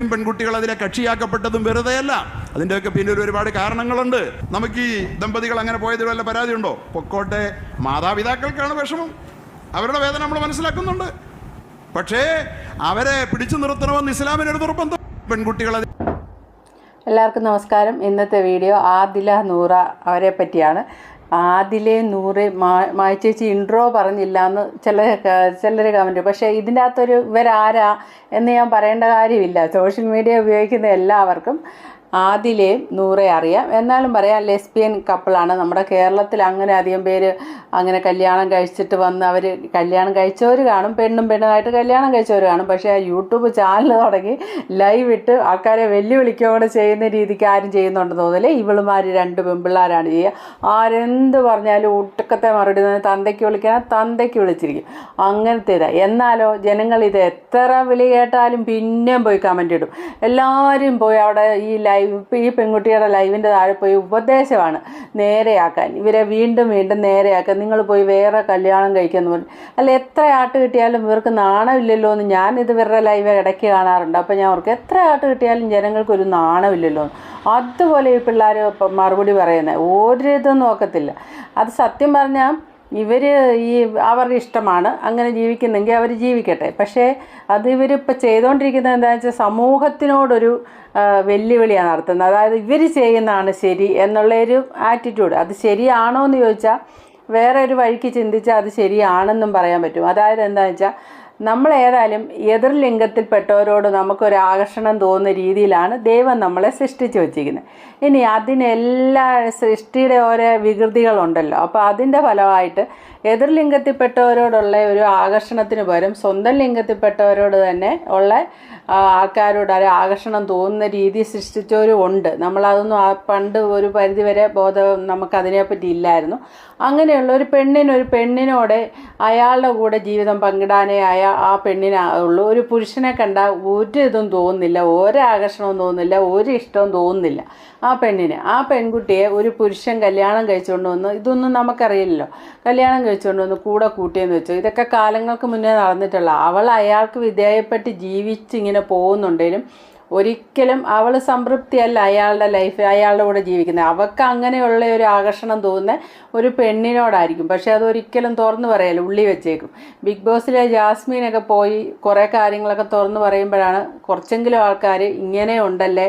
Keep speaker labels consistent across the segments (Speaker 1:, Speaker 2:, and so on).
Speaker 1: പെൺകുട്ടികൾ അതിലെ കക്ഷിയാക്കപ്പെട്ടതും വെറുതെയല്ല. അതിന്റെയൊക്കെ പിന്നിൽ ഒരുപാട് കാരണങ്ങളുണ്ട്. നമുക്ക് ഈ ദമ്പതികൾ അങ്ങനെ പോയതിൽ വല്ല പരാതിയുണ്ടോ? പൊക്കോട്ടെ മാതാപിതാക്കൾക്കാണ് വിഷമം. അവരുടെ വേദന നമ്മൾ മനസ്സിലാക്കുന്നുണ്ട്. പക്ഷേ അവരെ പിടിച്ചു നിർത്തണമെന്ന് ഇസ്ലാമിനൊരു നിർബന്ധം. പെൺകുട്ടികൾ
Speaker 2: എല്ലാവർക്കും നമസ്കാരം. ഇന്നത്തെ വീഡിയോ ആദില നൂറ അവരെ പറ്റിയാണ് ആദിലെ നൂറ് മാ മായച്ചേച്ചി ഇൻട്രോ പറഞ്ഞില്ല എന്ന് ചില ചിലർ കമന്റ് പക്ഷേ ഇതിന്റെ അകത്തൊരു ഇവരാരാ എന്ന് ഞാൻ പറയേണ്ട കാര്യമില്ല. സോഷ്യൽ മീഡിയ ഉപയോഗിക്കുന്ന എല്ലാവർക്കും ആദിലെയും നൂറെ അറിയാം. എന്നാലും പറയാം ലെസ്ബിയൻ കപ്പിളാണ്. നമ്മുടെ കേരളത്തിൽ അങ്ങനെ അധികം പേര് അങ്ങനെ കല്യാണം കഴിച്ചിട്ട് വന്ന് അവർ കല്യാണം കഴിച്ചവർ കാണും. പെണ്ണും പെണ്ണുമായിട്ട് കല്യാണം കഴിച്ചവർ കാണും. പക്ഷേ ആ യൂട്യൂബ് ചാനൽ തുടങ്ങി ലൈവ് ഇട്ട് ആൾക്കാരെ വെല്ലുവിളിക്കുകയോടെ ചെയ്യുന്ന രീതിക്ക് ആരും ചെയ്യുന്നുണ്ടെന്ന് തോന്നില്ല ഇവളുമാർ രണ്ട് പെമ്പിള്ളാരാണ് ചെയ്യുക. ആരെന്ത് പറഞ്ഞാലും ഒട്ടുക്കത്തെ മറുപടി തന്നെ തന്തയ്ക്ക് വിളിക്കണം തന്തയ്ക്ക് വിളിച്ചിരിക്കും. അങ്ങനത്തേതാ എന്നാലോ ജനങ്ങൾ ഇത് എത്ര വിളി കേട്ടാലും പിന്നെയും പോയി കമന്റ് ഇടും. എല്ലാവരും പോയി അവിടെ ഈ ലൈവ് ഈ പെൺകുട്ടിയുടെ ലൈവിന്റെ താഴെ പോയി ഉപദേശമാണ് നേരെയാക്കാൻ. ഇവരെ വീണ്ടും വീണ്ടും നേരെയാക്കാൻ. നിങ്ങൾ പോയി വേറെ കല്യാണം കഴിക്കുന്നു അല്ല എത്ര ആട്ട് കിട്ടിയാലും ഇവർക്ക് നാണമില്ലല്ലോ എന്ന് ഞാൻ ഇത് ഇവരുടെ ലൈവ് ഇടയ്ക്ക് കാണാറുണ്ട്. അപ്പോൾ ഞാൻ അവർക്ക് എത്ര ആട്ട് കിട്ടിയാലും ജനങ്ങൾക്കൊരു നാണമില്ലല്ലോ അതുപോലെ ഈ പിള്ളേർ മറുപടി പറയുന്നത് ഒരു ഇതും നോക്കത്തില്ല. അത് സത്യം പറഞ്ഞാൽ ഇവർ ഈ അവരുടെ ഇഷ്ടമാണ്. അങ്ങനെ ജീവിക്കുന്നെങ്കിൽ അവർ ജീവിക്കട്ടെ. പക്ഷേ അത് ഇവരിപ്പോൾ ചെയ്തുകൊണ്ടിരിക്കുന്നത് എന്താണെന്ന് വെച്ചാൽ സമൂഹത്തിനോടൊരു വെല്ലുവിളിയാണ് നടത്തുന്നത്. അതായത് ഇവർ ചെയ്യുന്നതാണ് ശരി എന്നുള്ളൊരു ആറ്റിറ്റ്യൂഡ് അത് ശരിയാണോ എന്ന് ചോദിച്ചാൽ വേറെ ഒരു വഴിക്ക് ചിന്തിച്ചാൽ അത് ശരിയാണെന്നും പറയാൻ പറ്റും. അതായത് എന്താണെന്ന് വെച്ചാൽ നമ്മൾ ഏതായാലും എതിർ ലിംഗത്തിൽപ്പെട്ടവരോട് നമുക്കൊരു ആകർഷണം തോന്നുന്ന രീതിയിലാണ് ദൈവം നമ്മളെ സൃഷ്ടിച്ചു വച്ചിരിക്കുന്നത്. ഇനി അതിനെല്ലാ സൃഷ്ടിയുടെ ഓരോ വികൃതികളുണ്ടല്ലോ. അപ്പോൾ അതിന്റെ ഫലമായിട്ട് എതിർ ലിംഗത്തിൽപ്പെട്ടവരോടുള്ള ഒരു ആകർഷണത്തിന് പകരം സ്വന്തം ലിംഗത്തിൽപ്പെട്ടവരോട് തന്നെ ഉള്ള ആൾക്കാരോട് ഒരു ആകർഷണം തോന്നുന്ന രീതി സൃഷ്ടിച്ചവരും ഉണ്ട് നമ്മളതൊന്നും ആ പണ്ട് ഒരു പരിധിവരെ ബോധം നമുക്കതിനെപ്പറ്റി ഇല്ലായിരുന്നു. അങ്ങനെയുള്ള ഒരു പെണ്ണിന് ഒരു പെണ്ണിനോട് അയാളുടെ കൂടെ ജീവിതം പങ്കിടാനേ അയാ ആ പെണ്ണിനെ ഉള്ളൂ. ഒരു പുരുഷനെ കണ്ട ഒരു ഇതും തോന്നുന്നില്ല ഒരു ആകർഷണവും തോന്നുന്നില്ല ഒരു ഇഷ്ടവും തോന്നുന്നില്ല. ആ പെണ്ണിന് ആ പെൺകുട്ടിയെ ഒരു പുരുഷൻ കല്യാണം കഴിച്ചുകൊണ്ട് വന്ന് ഇതൊന്നും നമുക്കറിയില്ലല്ലോ. കല്യാണം കഴിച്ചുകൊണ്ട് വന്ന് കൂടെ കൂട്ടിയെന്ന് വെച്ചു. ഇതൊക്കെ കാലങ്ങൾക്ക് മുന്നേ നടന്നിട്ടുള്ള. അവൾ അയാൾക്ക് വിധേയപ്പെട്ട് ജീവിച്ചിങ്ങനെ പോകുന്നുണ്ടെങ്കിലും ഒരിക്കലും അവൾ സംതൃപ്തിയല്ല അയാളുടെ ലൈഫ് അയാളുടെ കൂടെ ജീവിക്കുന്നത്. അവൾക്ക് അങ്ങനെയുള്ള ഒരു ആകർഷണം തോന്നുന്ന ഒരു പെണ്ണിനോടായിരിക്കും. പക്ഷെ അതൊരിക്കലും തുറന്നു പറയല്ല ഉള്ളി വെച്ചേക്കും. ബിഗ് ബോസിലെ ജാസ്മീനൊക്കെ പോയി കുറേ കാര്യങ്ങളൊക്കെ തുറന്നു പറയുമ്പോഴാണ് കുറച്ചെങ്കിലും ആൾക്കാർ ഇങ്ങനെ ഉണ്ടല്ലേ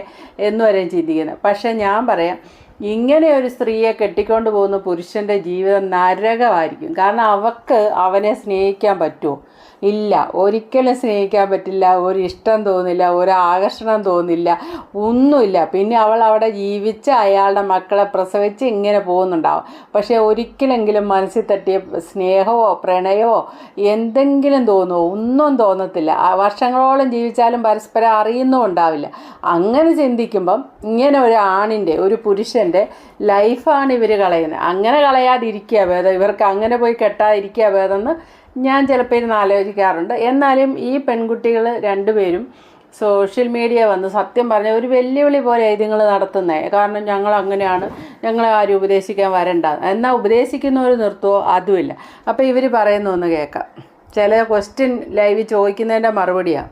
Speaker 2: എന്ന് വരെ ചിന്തിക്കുന്നത്. പക്ഷേ ഞാൻ പറയാം ഇങ്ങനെ ഒരു സ്ത്രീയെ കെട്ടിക്കൊണ്ട് പോകുന്ന പുരുഷന്റെ ജീവിതം നരകമായിരിക്കും. കാരണം അവക്ക് അവനെ സ്നേഹിക്കാൻ പറ്റുമോ? ഇല്ല ഒരിക്കലും സ്നേഹിക്കാൻ പറ്റില്ല ഒരു ഇഷ്ടം തോന്നില്ല ഒരു ആകർഷണം തോന്നില്ല ഒന്നുമില്ല. പിന്നെ അവൾ അവിടെ ജീവിച്ച് അയാളുടെ മക്കളെ പ്രസവിച്ച് ഇങ്ങനെ പോകുന്നുണ്ടാവും. പക്ഷേ ഒരിക്കലെങ്കിലും മനസ്സിൽ തട്ടിയ സ്നേഹമോ പ്രണയമോ എന്തെങ്കിലും തോന്നുമോ ഒന്നും തോന്നത്തില്ല. വർഷങ്ങളോളം ജീവിച്ചാലും പരസ്പരം അറിയുന്നും ഉണ്ടാവില്ല. അങ്ങനെ ചിന്തിക്കുമ്പം ഇങ്ങനെ ഒരു ആണിന്റെ ഒരു പുരുഷന്റെ ലൈഫാണ് ഇവർ കളയുന്നത്. അങ്ങനെ കളയാതിരിക്കുക ഭേദം. ഇവർക്ക് അങ്ങനെ പോയി കെട്ടാതിരിക്കുക ഭേദം എന്ന് ഞാൻ ചിലപ്പോൾ ഇരുന്ന് ആലോചിക്കാറുണ്ട്. എന്നാലും ഈ പെൺകുട്ടികൾ രണ്ടുപേരും സോഷ്യൽ മീഡിയ വന്ന് സത്യം പറഞ്ഞ ഒരു വെല്ലുവിളി പോലെ ഇതുങ്ങൾ നടത്തുന്നത് കാരണം ഞങ്ങൾ അങ്ങനെയാണ്. ഞങ്ങളെ ആരും ഉപദേശിക്കാൻ വരണ്ട. എന്നാൽ ഉപദേശിക്കുന്നവർ നിർത്തുമോ അതുമില്ല. അപ്പോൾ ഇവർ പറയുന്ന ഒന്ന് കേൾക്കാം. ചില ക്വസ്റ്റ്യൻ ലൈവ് ചോദിക്കുന്നതിന്റെ മറുപടിയാണ്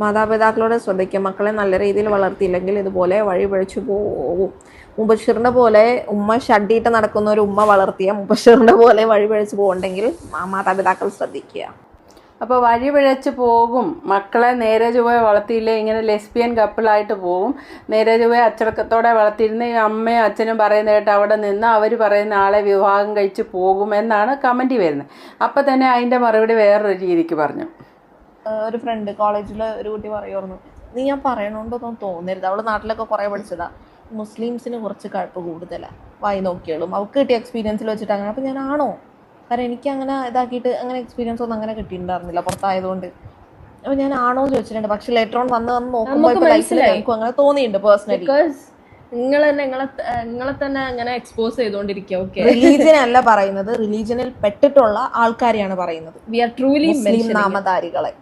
Speaker 3: മാതാപിതാക്കളോട് ശ്രദ്ധിക്കുക. മക്കളെ നല്ല രീതിയിൽ വളർത്തിയില്ലെങ്കിൽ ഇതുപോലെ വഴി പഴിച്ചു പോകും മുബഷിറിന്റെ പോലെ ഉമ്മ ഷഡ്ഡിയിട്ട് നടക്കുന്ന ഒരു ഉമ്മ വളർത്തിയ മുബഷിറിന്റെ പോലെ വഴി പഴിച്ചു പോകണ്ടെങ്കിൽ മാതാപിതാക്കൾ ശ്രദ്ധിക്കുക.
Speaker 2: അപ്പോൾ വഴി പിഴച്ച് പോകും. മക്കളെ നേരെ ചൊവ്വ വളർത്തിയില്ലേ? ഇങ്ങനെ ലെസ്ബിയൻ കപ്പിളായിട്ട് പോകും. നേരെ ചൊവ്വ അച്ചടക്കത്തോടെ വളർത്തിയിരുന്ന ഈ അമ്മയും അച്ഛനും പറയുന്ന കേട്ട് അവിടെ നിന്ന് അവർ പറയുന്ന ആളെ വിവാഹം കഴിച്ച് പോകും എന്നാണ് കമന്റ് വരുന്നത്. അപ്പോൾ തന്നെ അതിന്റെ മറുപടി വേറൊരു രീതിക്ക് പറഞ്ഞു.
Speaker 3: ഒരു ഫ്രണ്ട് കോളേജിൽ ഒരു കുട്ടി പറയുമായിരുന്നു നീ ഞാൻ പറയണോണ്ടൊന്നും തോന്നരുത്. അവൾ നാട്ടിലൊക്കെ കുറേ പഠിച്ചതാ. മുസ്ലിംസിന് കുറച്ച് കഴപ്പ് കൂടുതലാണ് വായി നോക്കിയോളും അവൾക്ക് കിട്ടിയ എക്സ്പീരിയൻസിൽ വെച്ചിട്ട് അങ്ങനെ. അപ്പം ഞാൻ ആണോ കാരണം എനിക്ക് അങ്ങനെ ഇതാക്കിയിട്ട് അങ്ങനെ എക്സ്പീരിയൻസ് ഒന്നും അങ്ങനെ കിട്ടിയിട്ടുണ്ടായിരുന്നില്ല പുറത്തായതുകൊണ്ട്. അപ്പം ഞാൻ ആണോ എന്ന് ചോദിച്ചിട്ടുണ്ട്. പക്ഷെ ലേറ്റർ ഓൺ വന്ന് വന്ന് നോക്കുമ്പോൾ ലൈഫിൽ
Speaker 4: മനസ്സിലായി.
Speaker 3: അങ്ങനെ തോന്നിയിട്ടുണ്ട് പേഴ്സണലി
Speaker 4: ബിക്കോസ് നിങ്ങൾ തന്നെ നിങ്ങളെ നിങ്ങളെ തന്നെ അങ്ങനെ എക്സ്പോസ് ചെയ്തോണ്ടിരിക്കുക ഓക്കെ
Speaker 3: റിലീജിയൻ അല്ല പറയുന്നത്. റിലീജിയനിൽ പെട്ടിട്ടുള്ള ആൾക്കാരെയാണ് പറയുന്നത്.
Speaker 4: വി ആർ ട്രൂലി
Speaker 3: മുസ്ലിം നാമധാരികളെ.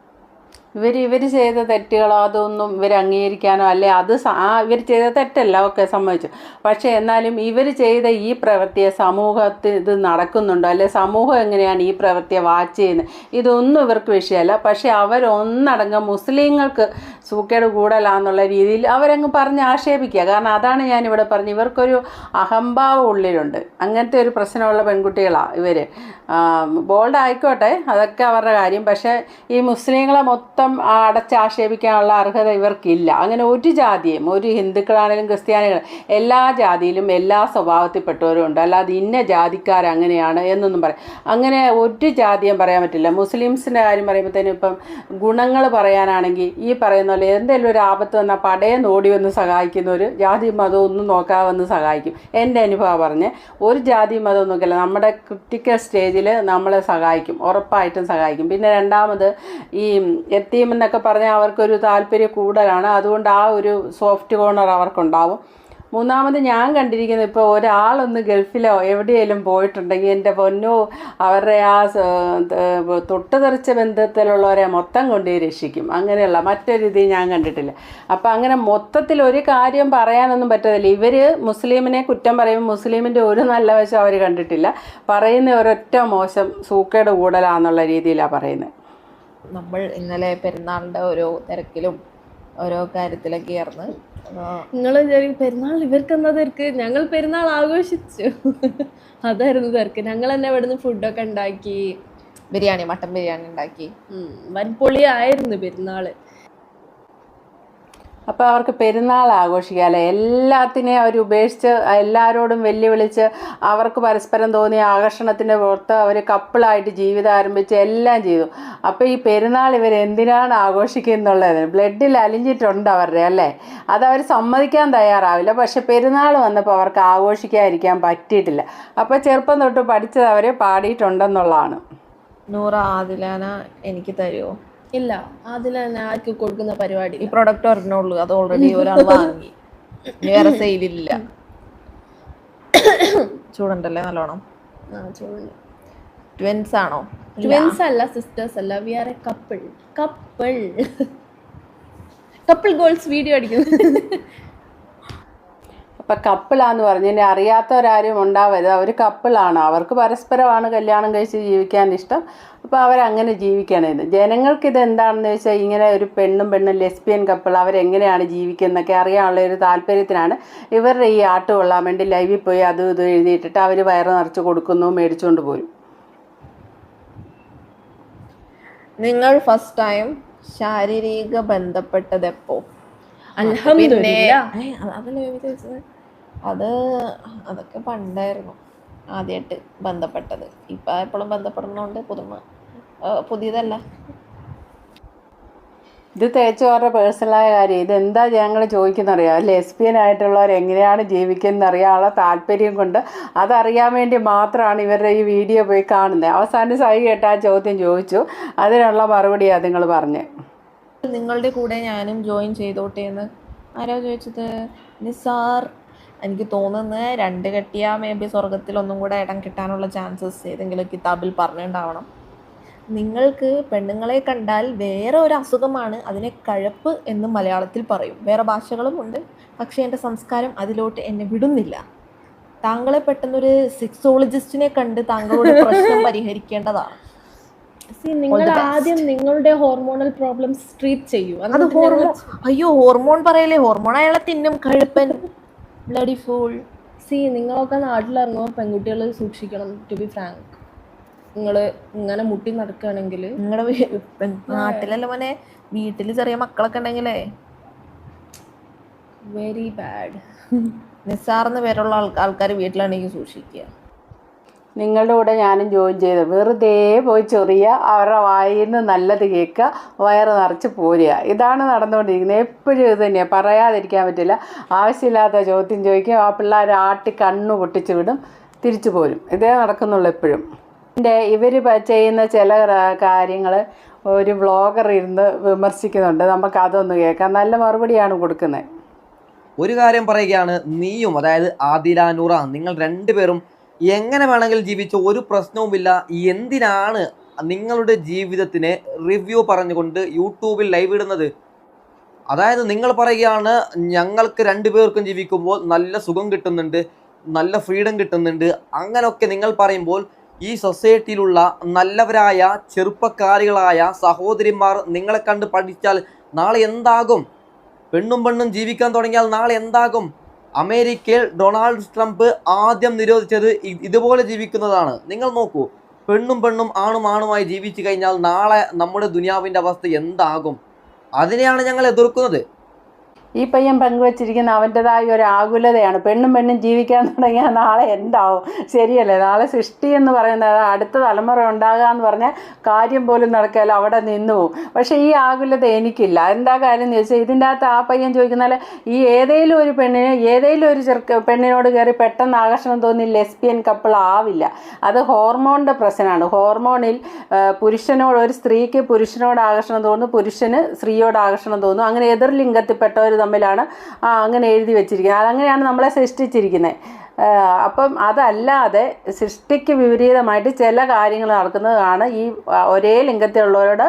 Speaker 2: ഇവർ ഇവർ ചെയ്ത തെറ്റുകളോ അതൊന്നും ഇവർ അംഗീകരിക്കാനോ അല്ലെ അത് ആ ഇവർ ചെയ്ത തെറ്റല്ല ഒക്കെ സമ്മതിച്ചു. പക്ഷേ എന്നാലും ഇവർ ചെയ്ത ഈ പ്രവൃത്തിയെ സമൂഹത്തിൽ ഇത് നടക്കുന്നുണ്ടോ? അല്ലെ സമൂഹം എങ്ങനെയാണ് ഈ പ്രവൃത്തിയെ വാച്ച് ചെയ്യുന്നത്? ഇതൊന്നും ഇവർക്ക് വിഷയമല്ല. പക്ഷേ അവരൊന്നടങ്കം മുസ്ലിങ്ങൾക്ക് സൂക്കേട് കൂടലാന്നുള്ള രീതിയിൽ അവരങ്ങ് പറഞ്ഞ് ആക്ഷേപിക്കുക. കാരണം അതാണ് ഞാനിവിടെ പറഞ്ഞു ഇവർക്കൊരു അഹംഭാവം ഉള്ളിലുണ്ട്. അങ്ങനത്തെ ഒരു പ്രശ്നമുള്ള പെൺകുട്ടികളാണ് ഇവർ ബോൾഡ് ആയിക്കോട്ടെ അതൊക്കെ അവരുടെ കാര്യം. പക്ഷേ ഈ മുസ്ലിങ്ങളെ മൊത്തം അടച്ചാക്ഷേപിക്കാനുള്ള അർഹത ഇവർക്കില്ല. അങ്ങനെ ഒരു ജാതിയും ഒരു ഹിന്ദുക്കളാണെങ്കിലും ക്രിസ്ത്യാനികളും എല്ലാ ജാതിയിലും എല്ലാ സ്വഭാവത്തിൽപ്പെട്ടവരും ഉണ്ട്. അല്ലാതെ ഇന്ന ജാതിക്കാർ അങ്ങനെയാണ് എന്നൊന്നും പറയാം. അങ്ങനെ ഒരു ജാതിയും പറയാൻ പറ്റില്ല. മുസ്ലിംസിന്റെ കാര്യം പറയുമ്പോഴത്തേനും ഇപ്പം ഗുണങ്ങൾ പറയാനാണെങ്കിൽ ഈ പറയുന്ന പോലെ എന്തെങ്കിലും ഒരു ആപത്ത് വന്നാൽ പടയെന്ന് ഓടി വന്ന് സഹായിക്കുന്നവർ ജാതി മതം ഒന്നും നോക്കാതെ വന്ന് സഹായിക്കും. എന്റെ അനുഭവം പറഞ്ഞ് ഒരു ജാതി മതം നോക്കില്ല. നമ്മുടെ ക്രിട്ടിക്കൽ സ്റ്റേജിൽ നമ്മളെ സഹായിക്കും. ഉറപ്പായിട്ടും സഹായിക്കും. പിന്നെ രണ്ടാമത് ഈ എത്തീമെന്നൊക്കെ പറഞ്ഞാൽ അവർക്കൊരു താല്പര്യം കൂടുതലാണ്. അതുകൊണ്ട് ആ ഒരു സോഫ്റ്റ് കോർണർ അവർക്കുണ്ടാവും. മൂന്നാമത് ഞാൻ കണ്ടിരിക്കുന്നത് ഇപ്പോൾ ഒരാളൊന്ന് ഗൾഫിലോ എവിടെയെങ്കിലും പോയിട്ടുണ്ടെങ്കിൽ എന്റെ പൊന്നോ അവരുടെ ആ തൊട്ടുതെറിച്ച തൊട്ട് തെറിച്ച ബന്ധത്തിലുള്ളവരെ മൊത്തം കൊണ്ടുപോയി രക്ഷിക്കും. അങ്ങനെയുള്ള മറ്റൊരു ഇത് ഞാൻ കണ്ടിട്ടില്ല. അപ്പം അങ്ങനെ മൊത്തത്തിൽ ഒരു കാര്യം പറയാനൊന്നും പറ്റത്തില്ല. ഇവർ മുസ്ലിമിനെ കുറ്റം പറയുമ്പോൾ മുസ്ലിമിന്റെ ഒരു നല്ല വശം അവർ കണ്ടിട്ടില്ല. പറയുന്ന ഒരൊറ്റ മോശം സൂക്കേട് കൂടലാന്നുള്ള രീതിയിലാണ് പറയുന്നത്.
Speaker 3: നമ്മൾ ഇന്നലെ പെരുന്നാളിന്റെ ഓരോ തിരക്കിലും ഓരോ കാര്യത്തിലൊക്കെ ആയിരുന്നു.
Speaker 4: നിങ്ങൾ വിചാരിക്കും പെരുന്നാൾ ഇവർക്ക് എന്നാ തിരക്ക്? ഞങ്ങൾ പെരുന്നാൾ ആഘോഷിച്ചു. അതായിരുന്നു തിരക്ക്. ഞങ്ങൾ തന്നെ ഇവിടുന്ന് ഫുഡൊക്കെ ഉണ്ടാക്കി.
Speaker 3: ബിരിയാണി മട്ടൻ ബിരിയാണി ഉണ്ടാക്കി.
Speaker 4: വൻപൊളി ആയിരുന്നു പെരുന്നാൾ.
Speaker 2: അപ്പോൾ അവർക്ക് പെരുന്നാൾ ആഘോഷിക്കാമല്ലേ എല്ലാത്തിനെയും അവർ ഉപേക്ഷിച്ച് എല്ലാവരോടും വെല്ലുവിളിച്ച് അവർക്ക് പരസ്പരം തോന്നിയ ആകർഷണത്തിന്റെ പുറത്ത് അവർ കപ്പിളായിട്ട് ജീവിതം ആരംഭിച്ച് എല്ലാം ചെയ്തു. അപ്പോൾ ഈ പെരുന്നാൾ ഇവർ എന്തിനാണ് ആഘോഷിക്കുന്നുള്ളത്? ബ്ലഡിൽ അലിഞ്ഞിട്ടുണ്ട് അവരുടെ അല്ലേ? അത് അവർ സമ്മതിക്കാൻ തയ്യാറാവില്ല. പക്ഷെ പെരുന്നാൾ വന്നപ്പോൾ അവർക്ക് ആഘോഷിക്കാതിരിക്കാൻ പറ്റിയിട്ടില്ല. അപ്പോൾ ചെറുപ്പം തൊട്ട് പഠിച്ചത് അവർ പാടിയിട്ടുണ്ടെന്നുള്ളതാണ്.
Speaker 3: നൂറ ആദിലാന എനിക്ക് തരുമോ
Speaker 4: ഇല്ല അതിൽ തന്നെ ആർക്ക് കൊടുക്കുന്ന പരിപാടി?
Speaker 3: ഈ പ്രൊഡക്റ്റ് ഒരെണ്ണുള്ളൂ അത് ഓൾറെഡി ഒരാൾ വാങ്ങി. വേറെ സെയിലില്ല ചൂടുണ്ടല്ലേ നല്ലോണം?
Speaker 4: ആ ചോദിച്ചു
Speaker 3: ട്വിൻസ് ആണോ?
Speaker 4: ട്വിൻസ് അല്ല സിസ്റ്റേഴ്സ് അല്ല we are a couple couple couple goals video അടിക്കുന്നു.
Speaker 2: അപ്പം കപ്പിളാന്ന് പറഞ്ഞു. ഇനി അറിയാത്തവരാരും ഉണ്ടാവരുത്. അവർ കപ്പിളാണ്. അവർക്ക് പരസ്പരമാണ് കല്യാണം കഴിച്ച് ജീവിക്കാൻ ഇഷ്ടം. അപ്പോൾ അവരങ്ങനെ ജീവിക്കണത് ജനങ്ങൾക്ക് ഇത് എന്താണെന്ന് വെച്ചാൽ ഇങ്ങനെ ഒരു പെണ്ണും പെണ്ണും ലെസ്ബിയൻ കപ്പിൾ അവരെങ്ങനെയാണ് ജീവിക്കുന്നതൊക്കെ അറിയാനുള്ള ഒരു താല്പര്യത്തിനാണ് ഇവരുടെ ഈ ആട്ട് കൊള്ളാൻ വേണ്ടി ലൈവിൽ പോയി അതും ഇതും എഴുതിയിട്ടിട്ട് അവർ വയറ് നിറച്ച് കൊടുക്കുന്നു മേടിച്ചുകൊണ്ട് പോരും.
Speaker 3: നിങ്ങൾ ഫസ്റ്റ് ടൈം ശാരീരിക ബന്ധപ്പെട്ടത് എപ്പോ പിന്നെ
Speaker 4: അൽഹംദുലില്ലാ.
Speaker 3: ഏയ് അത് അതല്ലേ ചോദിച്ചത്? അത് അതൊക്കെ പണ്ടായിരുന്നു ആദ്യമായിട്ട് ബന്ധപ്പെട്ടത്. ഇപ്പൊ എപ്പോഴും ബന്ധപ്പെടുന്നോണ്ട് പുതുമ പുതിയതല്ല.
Speaker 2: ഇത് തേച്ച് അവരുടെ പേഴ്സണലായ കാര്യം. ഇതെന്താ ഞങ്ങൾ ചോദിക്കുന്നറിയാം? ലെസ്ബിയൻ ആയിട്ടുള്ളവർ എങ്ങനെയാണ് ജീവിക്കുന്നത് അറിയാനുള്ള താല്പര്യം കൊണ്ട് അതറിയാൻ വേണ്ടി മാത്രമാണ് ഇവരുടെ ഈ വീഡിയോ പോയി കാണുന്നത്. അവസാനം സൈ കേട്ട ആ ചോദ്യം ചോദിച്ചു. അതിനുള്ള മറുപടിയാണ് നിങ്ങൾ പറഞ്ഞത്
Speaker 3: നിങ്ങളുടെ കൂടെ ഞാനും ജോയിൻ ചെയ്തോട്ടെ എന്ന്. ആരോ ചോദിച്ചത്? നിസാർ എനിക്ക് തോന്നുന്നത് രണ്ട് കെട്ടിയ മേ ബി സ്വർഗത്തിൽ ഒന്നും കൂടെ ഇടം കിട്ടാനുള്ള ചാൻസസ് ഏതെങ്കിലും കിതാബിൽ പറഞ്ഞിട്ടുണ്ടാവണം. നിങ്ങൾക്ക് പെണ്ണുങ്ങളെ കണ്ടാൽ വേറെ ഒരു അസുഖമാണ് അതിനെ കഴപ്പ് എന്ന് മലയാളത്തിൽ പറയും. വേറെ ഭാഷകളും ഉണ്ട് പക്ഷേ എന്റെ സംസ്കാരം അതിലോട്ട് എന്നെ വിടുന്നില്ല. താങ്കളെ പെട്ടെന്നൊരു സെക്സോളജിസ്റ്റിനെ കണ്ട് താങ്കളുടെ പ്രശ്നം പരിഹരിക്കേണ്ടതാണ്.
Speaker 4: നിങ്ങൾ ആദ്യം നിങ്ങളുടെ ഹോർമോണൽ പ്രോബ്ലംസ് ട്രീറ്റ് ചെയ്യൂ.
Speaker 3: അത് ഹോർമോൺ അയ്യോ ഹോർമോൺ പറയലേ ഹോർമോൺ അയാളെ തിന്നും കഴുപ്പൻ. ബ്ലഡി ഫൂൾ
Speaker 4: സി നിങ്ങളൊക്കെ നാട്ടിലിറങ്ങുമ്പോൾ പെൺകുട്ടികൾ സൂക്ഷിക്കണം ടു ബി ഫ്രാങ്ക് നിങ്ങൾ ഇങ്ങനെ മുട്ടി നടക്കുകയാണെങ്കിൽ
Speaker 3: നിങ്ങളുടെ നാട്ടിലല്ല മോനെ? വീട്ടിൽ ചെറിയ മക്കളൊക്കെ ഉണ്ടെങ്കിലേ.
Speaker 4: വെരി ബാഡ്
Speaker 3: നിസ്സാർന്ന് പേരുള്ള ആൾ ആൾക്കാർ വീട്ടിലാണെങ്കിൽ സൂക്ഷിക്കുക.
Speaker 2: നിങ്ങളുടെ കൂടെ ഞാനും ജോയിൻ ചെയ്ത് വെറുതെ പോയി ചൊറിയ അവരുടെ വായിൽ നിന്ന് നല്ലത് കേൾക്കുക വയറ് നിറച്ച് പോരുക. ഇതാണ് നടന്നുകൊണ്ടിരിക്കുന്നത്. എപ്പോഴും ഇത് തന്നെയാണ് പറയാതിരിക്കാൻ പറ്റില്ല. ആവശ്യമില്ലാത്ത ചോദ്യം ചോദിക്കും. ആ പിള്ളേർ ആട്ടി കണ്ണു പൊട്ടിച്ച് വിടും. തിരിച്ചു പോരും. ഇതേ നടക്കുന്നുള്ളൂ എപ്പോഴും. എന്റെ ഇവർ ചെയ്യുന്ന ചില കാര്യങ്ങൾ ഒരു വ്ളോഗർ ഇരുന്ന് വിമർശിക്കുന്നുണ്ട്. നമുക്ക് അതൊന്ന് കേൾക്കാം. നല്ല മറുപടിയാണ് കൊടുക്കുന്നത്.
Speaker 5: ഒരു കാര്യം പറയുകയാണ്. നീയും അതായത് ആദില നൂറ നിങ്ങൾ രണ്ടുപേരും എങ്ങനെ വേണമെങ്കിലും ജീവിച്ച ഒരു പ്രശ്നവുമില്ല. എന്തിനാണ് നിങ്ങളുടെ ജീവിതത്തിന് റിവ്യൂ പറഞ്ഞുകൊണ്ട് യൂട്യൂബിൽ ലൈവ് ഇടുന്നത്? അതായത് നിങ്ങൾ പറയുകയാണ് ഞങ്ങൾക്ക് രണ്ടുപേർക്കും ജീവിക്കുമ്പോൾ നല്ല സുഖം കിട്ടുന്നുണ്ട് നല്ല ഫ്രീഡം കിട്ടുന്നുണ്ട്. അങ്ങനെയൊക്കെ നിങ്ങൾ പറയുമ്പോൾ ഈ സൊസൈറ്റിയിലുള്ള നല്ലവരായ ചെറുപ്പക്കാരികളായ സഹോദരിമാർ നിങ്ങളെ കണ്ട് പഠിച്ചാൽ നാളെ എന്താകും? പെണ്ണും പെണ്ണും ജീവിക്കാൻ തുടങ്ങിയാൽ നാളെ എന്താകും? അമേരിക്കയിൽ ഡൊണാൾഡ് ട്രംപ് ആദ്യം നിരോധിച്ചത് ഇതുപോലെ ജീവിക്കുന്നതാണ്. നിങ്ങൾ നോക്കൂ പെണ്ണും പെണ്ണും ആണും ആണുമായി ജീവിച്ചു കഴിഞ്ഞാൽ നാളെ നമ്മുടെ ദുനിയാവിന്റെ അവസ്ഥ എന്താകും? അതിനെയാണ് ഞങ്ങൾ എതിർക്കുന്നത്.
Speaker 2: ഈ പയ്യൻ പങ്കുവച്ചിരിക്കുന്ന അവന്റെതായ ഒരു ആകുലതയാണ്. പെണ്ണും പെണ്ണും ജീവിക്കാൻ തുടങ്ങിയാൽ നാളെ എന്താവും? ശരിയല്ലേ? നാളെ സൃഷ്ടി എന്ന് പറയുന്നത് അടുത്ത തലമുറ ഉണ്ടാകുക എന്ന് പറഞ്ഞാൽ കാര്യം പോലും നടക്കില്ല അവിടെ നിന്നു പക്ഷേ ഈ ആകുലത എനിക്കില്ല. എന്താ കാര്യം എന്ന് ചോദിച്ചാൽ ഇതിന്റെ അകത്ത് ആ പയ്യൻ ചോദിക്കുന്നാൽ ഈ ഏതെങ്കിലും ഒരു പെണ്ണിന് ഏതെങ്കിലും ഒരു ചെറുക്ക പെണ്ണിനോട് കയറി പെട്ടെന്ന് ആകർഷണം തോന്നി ലെസ്ബിയൻ കപ്പിൾ ആവില്ല. അത് ഹോർമോണിന്റെ പ്രശ്നമാണ്. ഹോർമോണിൽ പുരുഷനോട് ഒരു സ്ത്രീക്ക് പുരുഷനോട് ആകർഷണം തോന്നുന്നു പുരുഷന് സ്ത്രീയോട് ആകർഷണം തോന്നുന്നു. അങ്ങനെ എതിർ ലിംഗത്തിൽപ്പെട്ടവർ തമ്മിലാണ് അങ്ങനെ എഴുതി വെച്ചിരിക്കുന്നത്. അതങ്ങനെയാണ് നമ്മളെ സൃഷ്ടിച്ചിരിക്കുന്നത്. അപ്പം അതല്ലാതെ സൃഷ്ടിക്ക് വിപരീതമായിട്ട് ചില കാര്യങ്ങൾ നടക്കുന്നതാണ് ഈ ഒരേ ലിംഗത്തിലുള്ളവരോട്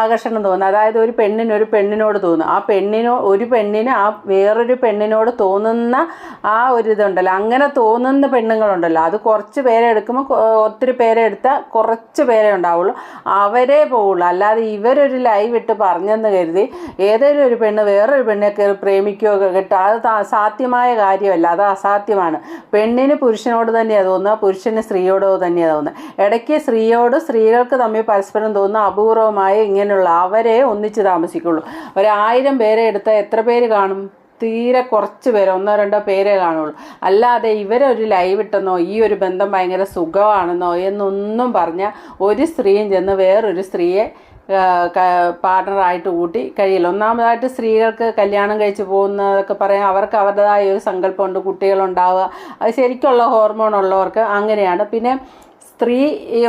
Speaker 2: ആകർഷണം തോന്നുന്നത്. അതായത് ഒരു പെണ്ണിന് ഒരു പെണ്ണിനോട് തോന്നും ആ പെണ്ണിനോ ഒരു പെണ്ണിന് ആ വേറൊരു പെണ്ണിനോട് തോന്നുന്ന ആ ഒരു ഇതുണ്ടല്ലോ. അങ്ങനെ തോന്നുന്ന പെണ്ണുങ്ങളുണ്ടല്ലോ. അത് കുറച്ച് പേരെ എടുക്കുമ്പോൾ ഒത്തിരി പേരെ എടുത്താൽ കുറച്ച് പേരെ ഉണ്ടാവുള്ളൂ. അവരെ പോവുള്ളൂ. അല്ലാതെ ഇവരൊരു ലൈവ് ഇട്ട് പറഞ്ഞെന്ന് കരുതി ഏതെങ്കിലും ഒരു പെണ്ണ് വേറൊരു പെണ്ണെ കയറി പ്രേമിക്കുകയോ കിട്ടുക അത് സാധ്യമായ കാര്യമല്ല. അത് അസാധ്യമാണ്. പെണ്ണിന് പുരുഷനോട് തന്നെയാണ് തോന്നുക പുരുഷന് സ്ത്രീയോട് തന്നെയാണ് തോന്നുന്നത്. ഇടയ്ക്ക് സ്ത്രീയോട് സ്ത്രീകൾക്ക് തമ്മിൽ പരസ്പരം തോന്നുന്ന അപൂർവമായ ഇങ്ങനെയുള്ള അവരെ ഒന്നിച്ച് താമസിക്കുള്ളൂ. ഒരായിരം പേരെ എടുത്താൽ എത്ര പേര് കാണും? തീരെ കുറച്ച് പേര് ഒന്നോ രണ്ടോ പേരെ കാണുള്ളൂ. അല്ലാതെ ഇവരൊരു ലൈവ് ഇട്ടെന്നോ ഈ ഒരു ബന്ധം ഭയങ്കര സുഖമാണെന്നോ എന്നൊന്നും പറഞ്ഞ ഒരു സ്ത്രീയും ചെന്ന് വേറൊരു സ്ത്രീയെ പാർട്ണറായിട്ട് കൂട്ടി കഴിയില്ല. ഒന്നാമതായിട്ട് സ്ത്രീകൾക്ക് കല്യാണം കഴിച്ച് പോകുന്നതൊക്കെ പറയാം അവർക്ക് അവരുടേതായ ഒരു സങ്കല്പമുണ്ട് കുട്ടികളുണ്ടാവുക. അത് ശരിക്കുള്ള ഹോർമോൺ ഉള്ളവർക്ക് അങ്ങനെയാണ്. പിന്നെ സ്ത്രീ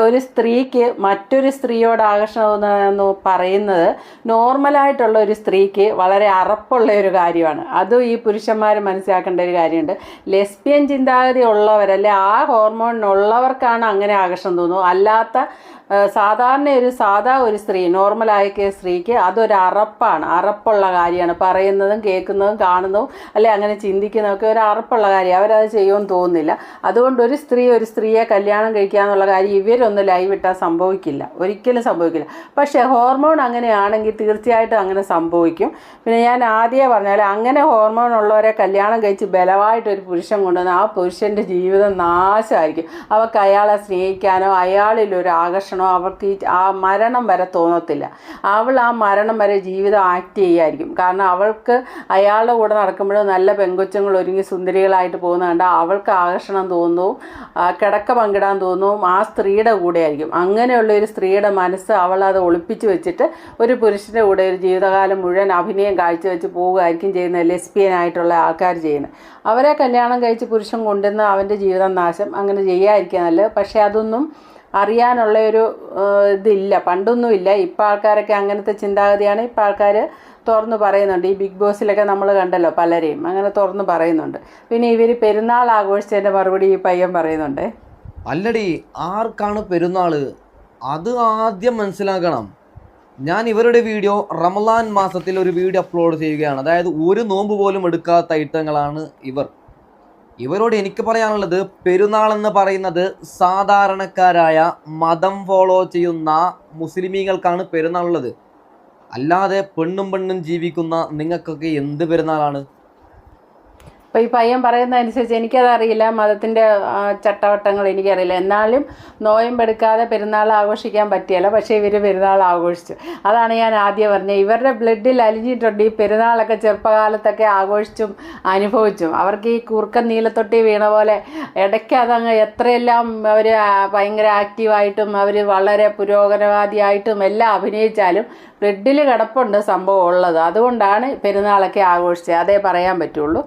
Speaker 2: ഒരു സ്ത്രീക്ക് മറ്റൊരു സ്ത്രീയോട് ആകർഷണം എന്ന് പറയുന്നത് നോർമലായിട്ടുള്ള ഒരു സ്ത്രീക്ക് വളരെ അറപ്പുള്ള ഒരു കാര്യമാണ്. അതും ഈ പുരുഷന്മാർ മനസ്സിലാക്കേണ്ട ഒരു കാര്യമുണ്ട്. ലെസ്ബിയൻ ചിന്താഗതി ഉള്ളവരല്ലേ ആ ഹോർമോണിനുള്ളവർക്കാണ് അങ്ങനെ ആകർഷണം തോന്നുന്നു അല്ലാത്ത സാധാരണ ഒരു സാധാ ഒരു സ്ത്രീ നോർമലായ സ്ത്രീക്ക് അതൊരു അറപ്പാണ്. അറപ്പുള്ള കാര്യമാണ്. പറയുന്നതും കേൾക്കുന്നതും കാണുന്നതും അല്ലെ അങ്ങനെ ചിന്തിക്കുന്നതൊക്കെ ഒരു അറപ്പുള്ള കാര്യം അവരത് ചെയ്യുമെന്ന് തോന്നുന്നില്ല. അതുകൊണ്ട് ഒരു സ്ത്രീ ഒരു സ്ത്രീയെ കല്യാണം കഴിക്കുക എന്നുള്ള കാര്യം ഇവരൊന്നും ലൈവ് ഇട്ടാൽ സംഭവിക്കില്ല. ഒരിക്കലും സംഭവിക്കില്ല. പക്ഷേ ഹോർമോൺ അങ്ങനെയാണെങ്കിൽ തീർച്ചയായിട്ടും അങ്ങനെ സംഭവിക്കും. പിന്നെ ഞാൻ ആദ്യമേ പറഞ്ഞാൽ അങ്ങനെ ഹോർമോൺ ഉള്ളവരെ കല്യാണം കഴിച്ച് ബലമായിട്ട് ഒരു പുരുഷൻ കൊണ്ടുവന്ന് ആ പുരുഷന്റെ ജീവിതം നാശമായിരിക്കും. അവർക്ക് അയാളെ സ്നേഹിക്കാനോ അയാളിൽ ഒരു ആകർഷണമോ അവർക്ക് ഈ ആ മരണം വരെ തോന്നത്തില്ല. അവൾ ആ മരണം വരെ ജീവിതം ആക്ട് ചെയ്യായിരിക്കും. കാരണം അവൾക്ക് അയാളുടെ കൂടെ നടക്കുമ്പോഴും നല്ല പെങ്കൊച്ചുങ്ങൾ ഒരുങ്ങി സുന്ദരികളായിട്ട് പോകുന്ന അവൾക്ക് ആകർഷണം തോന്നുന്നു കിടക്ക പങ്കിടാൻ തോന്നുന്നു ആ സ്ത്രീയുടെ കൂടെ ആയിരിക്കും. അങ്ങനെയുള്ള ഒരു സ്ത്രീയുടെ മനസ്സ് അവൾ അത് ഒളിപ്പിച്ച് വെച്ചിട്ട് ഒരു പുരുഷന്റെ കൂടെ ഒരു ജീവിതകാലം മുഴുവൻ അഭിനയം കാഴ്ചവെച്ച് പോവുകയായിരിക്കും ചെയ്യുന്നത് ലെസ്ബിയൻ ആയിട്ടുള്ള ആൾക്കാർ ചെയ്യുന്നത്. അവരെ കല്യാണം കഴിച്ച് പുരുഷൻ കൊണ്ടുവന്ന് അവന്റെ ജീവിതം നാശം അങ്ങനെ ചെയ്യാതിരിക്കുക നല്ലത്. പക്ഷേ അതൊന്നും അറിയാനുള്ള ഒരു ഇതില്ല. പണ്ടൊന്നും ഇല്ല ഇപ്പം ആൾക്കാരൊക്കെ അങ്ങനത്തെ ചിന്താഗതിയാണ്. ഇപ്പം ആൾക്കാർ തുറന്ന് പറയുന്നുണ്ട്. ഈ ബിഗ് ബോസിലൊക്കെ നമ്മൾ കണ്ടല്ലോ പലരെയും. അങ്ങനെ തുറന്ന് പറയുന്നുണ്ട്. പിന്നെ ഇവർ പെരുന്നാൾ ആഘോഷിച്ചതിന്റെ മറുപടി ഈ പയ്യൻ പറയുന്നുണ്ട്.
Speaker 5: അല്ലടി ആർക്കാണ് പെരുന്നാൾ അത് ആദ്യം മനസ്സിലാക്കണം. ഞാൻ ഇവരുടെ വീഡിയോ റമലാൻ മാസത്തിൽ ഒരു വീഡിയോ അപ്ലോഡ് ചെയ്യുകയാണ്. അതായത് ഒരു നോമ്പ് പോലും എടുക്കാത്ത ഐറ്റങ്ങളാണ് ഇവർ. ഇവരോട് എനിക്ക് പറയാനുള്ളത് പെരുന്നാൾ എന്ന് പറയുന്നത് സാധാരണക്കാരായ മതം ഫോളോ ചെയ്യുന്ന മുസ്ലിമീങ്ങൾക്കാണ് പെരുന്നാൾ ഉള്ളത് അല്ലാതെ പെണ്ണും പെണ്ണും ജീവിക്കുന്ന നിങ്ങൾക്കൊക്കെ എന്ത് പെരുന്നാളാണ്?
Speaker 2: അപ്പോൾ ഈ പയ്യൻ പറയുന്നതനുസരിച്ച് എനിക്കതറിയില്ല മതത്തിന്റെ ചട്ടവട്ടങ്ങൾ എനിക്കറിയില്ല. എന്നാലും നോയമ്പെടുക്കാതെ പെരുന്നാൾ ആഘോഷിക്കാൻ പറ്റിയല്ല പക്ഷേ ഇവർ പെരുന്നാൾ ആഘോഷിച്ചു. അതാണ് ഞാൻ ആദ്യം പറഞ്ഞത്. ഇവരുടെ ബ്ലഡിൽ അലിഞ്ഞിട്ടുണ്ട് ഈ പെരുന്നാളൊക്കെ ചെറുപ്പകാലത്തൊക്കെ ആഘോഷിച്ചും അനുഭവിച്ചും. അവർക്ക് ഈ കുറുക്കൻ നീലത്തൊട്ടി വീണ പോലെ ഇടയ്ക്ക് അതങ്ങ് എത്രയെല്ലാം അവർ ഭയങ്കര ആക്റ്റീവായിട്ടും അവർ വളരെ പുരോഗമനവാദിയായിട്ടും എല്ലാം അഭിനയിച്ചാലും ബ്ലഡിൽ കിടപ്പുണ്ട് സംഭവം ഉള്ളത്. അതുകൊണ്ടാണ് പെരുന്നാളൊക്കെ ആഘോഷിച്ചത്. അതേ പറയാൻ പറ്റുള്ളൂ.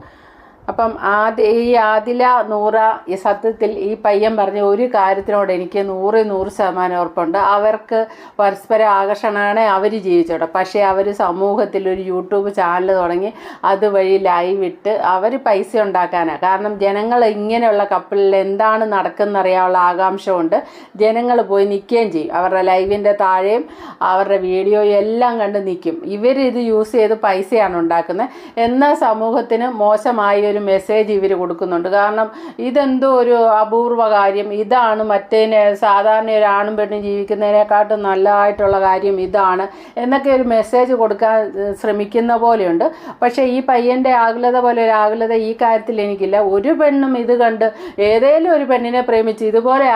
Speaker 2: അപ്പം ആദ്യ ഈ ആദില നൂറ ഈ സത്യത്തിൽ ഈ പയ്യൻ പറഞ്ഞ ഒരു കാര്യത്തിനോട് എനിക്ക് നൂറ് നൂറ് ശതമാനം ഉറപ്പുണ്ട്. അവർക്ക് പരസ്പര ആകർഷണമാണ് അവർ ജീവിച്ചോട്ടെ. പക്ഷേ അവർ സമൂഹത്തിൽ ഒരു യൂട്യൂബ് ചാനൽ തുടങ്ങി അതുവഴി ലൈവ് ഇട്ട് അവർ പൈസ ഉണ്ടാക്കാനാണ് കാരണം ജനങ്ങൾ ഇങ്ങനെയുള്ള കപ്പിളിൽ എന്താണ് നടക്കുന്നറിയാനുള്ള ആകാംക്ഷ കൊണ്ട് ജനങ്ങൾ പോയി നിൽക്കുകയും ചെയ്യും. അവരുടെ ലൈവിന്റെ താഴെയും അവരുടെ വീഡിയോയും എല്ലാം കണ്ട് നിൽക്കും ഇവരിത് യൂസ് ചെയ്ത് പൈസയാണ് ഉണ്ടാക്കുന്നത്. എന്നാൽ സമൂഹത്തിന് മോശമായ ഒരു മെസ്സേജ് ഇവർ കൊടുക്കുന്നുണ്ട്. കാരണം ഇതെന്തോ ഒരു അപൂർവ കാര്യം. ഇതാണ് മറ്റേനെ സാധാരണ ഒരു ആണും പെണ്ണും ജീവിക്കുന്നതിനെക്കാട്ടും നല്ലതായിട്ടുള്ള കാര്യം ഇതാണ് എന്നൊക്കെ ഒരു മെസ്സേജ് കൊടുക്കാൻ ശ്രമിക്കുന്ന പോലെയുണ്ട്. പക്ഷേ ഈ പയ്യന്റെ ആകുലത പോലെ ഒരു ആകുലത ഈ കാര്യത്തിൽ എനിക്കില്ല. ഒരു പെണ്ണും ഇത് കണ്ട് ഏതേലും ഒരു പെണ്ണിനെ പ്രേമിച്ച് ഇതുപോലെ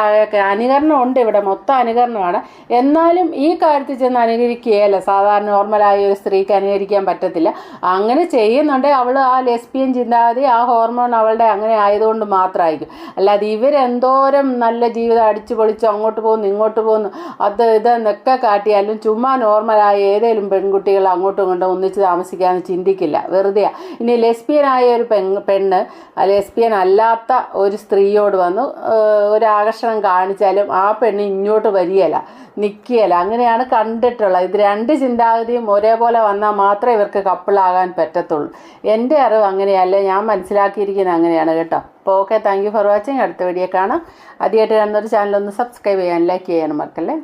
Speaker 2: അനുകരണം ഉണ്ട് ഇവിടെ. മൊത്തം അനുകരണമാണ്. എന്നാലും ഈ കാര്യത്തിൽ ചെന്ന് അനുകരിക്കുകയല്ല. സാധാരണ നോർമലായ ഒരു സ്ത്രീക്ക് അനുകരിക്കാൻ പറ്റത്തില്ല. അങ്ങനെ ചെയ്യുന്നുണ്ടെങ്കിൽ അവൾ ആ ലെസ്ബിയൻ ചിന്താഗതി ആ ഹോർമോൺ അവളുടെ അങ്ങനെ ആയതുകൊണ്ട് മാത്രമായിരിക്കും. അല്ലാതെ ഇവരെന്തോരം നല്ല ജീവിതം അടിച്ചു പൊളിച്ച് അങ്ങോട്ട് പോകുന്നു ഇങ്ങോട്ട് പോകുന്നു അത് ഇതെന്നൊക്കെ കാട്ടിയാലും ചുമ്മാ നോർമലായ ഏതെങ്കിലും പെൺകുട്ടികൾ അങ്ങോട്ടും ഇങ്ങോട്ടും ഒന്നിച്ച് താമസിക്കാമെന്ന് ചിന്തിക്കില്ല. വെറുതെ ഇനി ലെസ്ബിയനായ ഒരു പെൺ പെണ്ണ് ലെസ്ബിയൻ അല്ലാത്ത ഒരു സ്ത്രീയോട് വന്നു ഒരാകർഷണം കാണിച്ചാലും ആ പെണ്ണ് ഇങ്ങോട്ട് വരികയില്ല. നിൽക്കുകയില്ല അങ്ങനെയാണ് കണ്ടിട്ടുള്ളത്. ഇത് രണ്ട് ചിന്താഗതിയും ഒരേപോലെ വന്നാൽ മാത്രമേ ഇവർക്ക് കപ്പിളാകാൻ പറ്റത്തുള്ളൂ. എന്റെ അറിവ് അങ്ങനെയല്ല. ഞാൻ മനസ്സിലാക്കിയിരിക്കുന്നത് അങ്ങനെയാണ് കേട്ടോ. അപ്പോൾ okay thank you for watching അടുത്ത വീഡിയോ കാണാം. ആദ്യമായിട്ട് കാണുന്നൊരു ചാനൽ ഒന്ന് സബ്സ്ക്രൈബ് ചെയ്യാൻ ലൈക്ക് ചെയ്യാനും മറക്കല്ലേ?